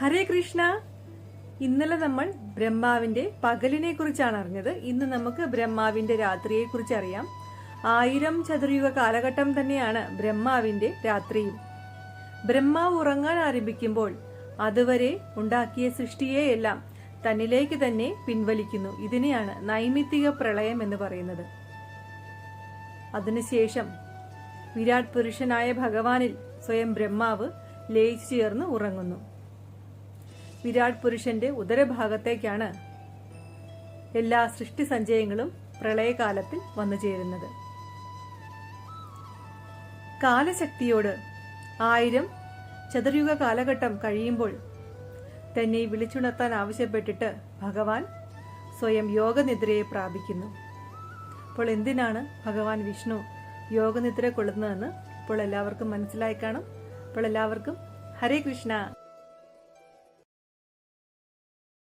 ഹരേ കൃഷ്ണ. ഇന്നലെ നമ്മൾ ബ്രഹ്മാവിന്റെ പകലിനെ കുറിച്ചാണ് അറിഞ്ഞത്. ഇന്ന് നമുക്ക് ബ്രഹ്മാവിന്റെ രാത്രിയെ കുറിച്ച് അറിയാം. ആയിരം ചതുർയുഗ കാലഘട്ടം തന്നെയാണ് ബ്രഹ്മാവിന്റെ രാത്രിയും. ബ്രഹ്മാവ് ഉറങ്ങാൻ ആരംഭിക്കുമ്പോൾ അതുവരെ ഉണ്ടാക്കിയ സൃഷ്ടിയെയെല്ലാം തന്നിലേക്ക് തന്നെ പിൻവലിക്കുന്നു. ഇതിനെയാണ് നൈമിത്തിക പ്രളയം എന്ന് പറയുന്നത്. അതിനുശേഷം വിരാട് പുരുഷനായ ഭഗവാനിൽ സ്വയം ബ്രഹ്മാവ് ലയിച്ചു ചേർന്ന് ഉറങ്ങുന്നു. വിരാട് പുരുഷന്റെ ഉദരഭാഗത്തേക്കാണ് എല്ലാ സൃഷ്ടി സഞ്ചയങ്ങളും പ്രളയകാലത്തിൽ വന്നു ചേരുന്നത്. കാലശക്തിയോട് ആയിരം ചതുർയുഗ കാലഘട്ടം കഴിയുമ്പോൾ തന്നെ വിളിച്ചുണർത്താൻ ആവശ്യപ്പെട്ടിട്ട് ഭഗവാൻ സ്വയം യോഗനിദ്രയെ പ്രാപിക്കുന്നു. അപ്പോൾ എന്തിനാണ് ഭഗവാൻ വിഷ്ണു യോഗനിദ്ര കൊള്ളുന്നതെന്ന് ഇപ്പോൾ എല്ലാവർക്കും മനസ്സിലായി കാണും. അപ്പോൾ എല്ലാവർക്കും ഹരേ കൃഷ്ണ.